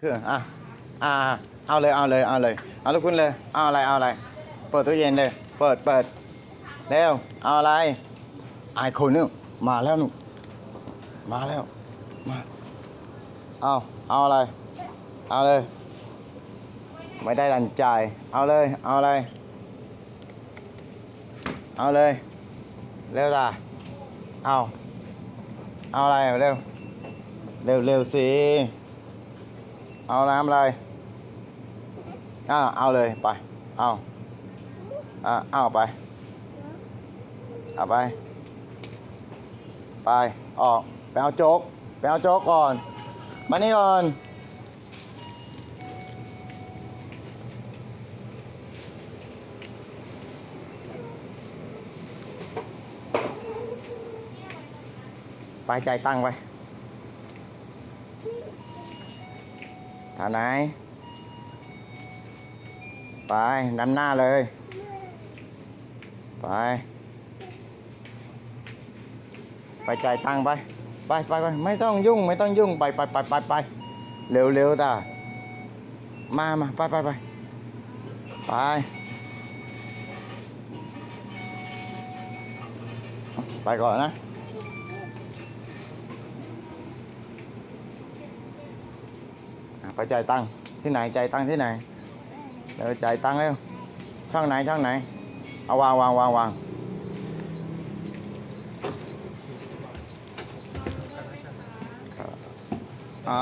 คืออะอ่าเอาเลยเอาเลยเอาเลยเอาลูกคุณเลยเอาอะไรเอาอะไร เปิดตู้เย็นเลย เปิดเปิดเร็วเอาอะไรไอคนนึงมาแล้วหนูมาแล้วมาเอาเอาอะไร เอาเลย ไม่ได้ดันใจเอาเลยเอาอะไร เอาเลยเร็วจ้ะเอาเอาอะไรเร็วเร็วเร็วสิ เอาน้ำอะไรอ่าเอาเลยไป เอาอ่าเอาไป เอาไป ไป ออก ไปเอาโจ๊ก ไปเอาโจ๊กก่อน มานี่ก่อน ไปใจตังไป ฐานไหน ไปนำหน้าเลย ไป ไปจ่ายตังค์ไป ไปไปไปไม่ต้องยุ่งไม่ต้องยุ่งไปไปไปไปไปเร็วเร็วจ้ามามาไปไปไปไปไปก่อนนะ ไปจ่ายตังค์ที่ไหนจ่ายตังค์ที่ไหนเดี๋ยวจ่ายตังค์เร็วช่องไหนช่องไหน เอาวางวางวางวางอ่า